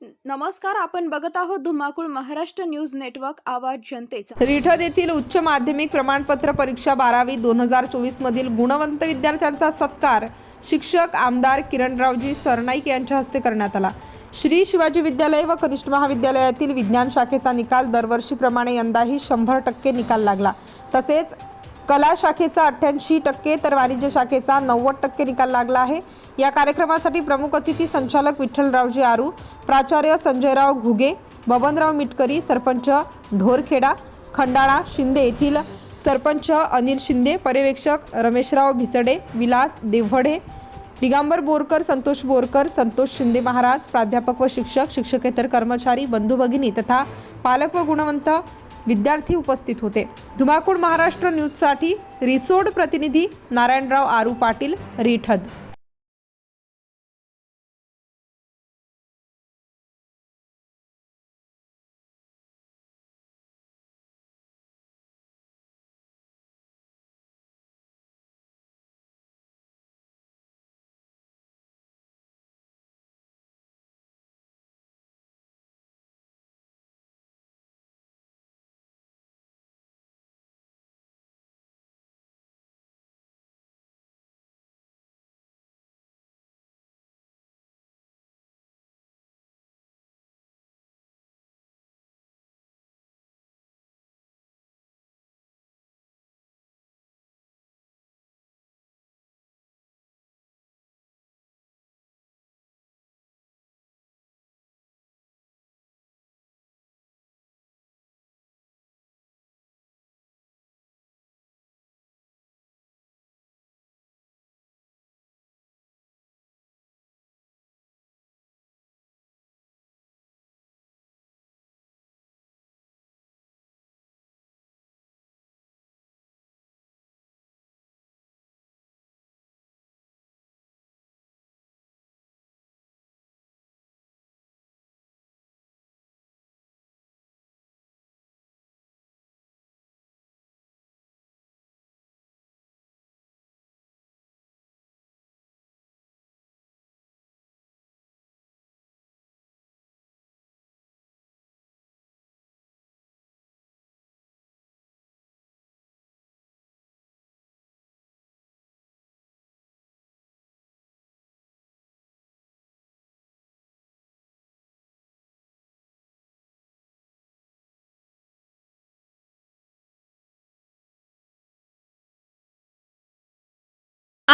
नमस्कार आपण बघत आहोत धुमाकूळ महाराष्ट्र न्यूज नेटवर्क आवाज जनतेचा. रिठद येथील उच्च माध्यमिक प्रमाणपत्र परीक्षा बारावी दोन हजार चोवीस मधील गुणवंत विद्यार्थ्यांचा सत्कार शिक्षक आमदार किरणरावजी सरनाईक यांच्या हस्ते करण्यात आला. श्री शिवाजी विद्यालय व कनिष्ठ महाविद्यालयातील विज्ञान शाखेचा निकाल दरवर्षीप्रमाणे यंदाही शंभर टक्के निकाल लागला. तसेच कला शाखेचा अठ्ठ्याऐंशी टक्के तर वाणिज्य शाखेचा नव्वद टक्के निकाल लागला आहे. या कार्यक्रमासाठी प्रमुख अतिथी संचालक विठ्ठलरावजी आरू प्राचार्य संजयराव घुगे बबनराव मिटकरी सरपंच ढोरखेडा खंडाळा शिंदे येथील सरपंच अनिल शिंदे पर्यवेक्षक रमेशराव भिसडे विलास देवढे दिगंबर बोरकर संतोष बोरकर संतोष शिंदे महाराज प्राध्यापक व शिक्षक शिक्षकेतर कर्मचारी बंधू भगिनी तथा पालक व गुणवंत विद्यार्थी उपस्थित होते. धुमाकूळ महाराष्ट्र न्यूजसाठी रिसोड प्रतिनिधी नारायणराव आरू पाटील रिठद.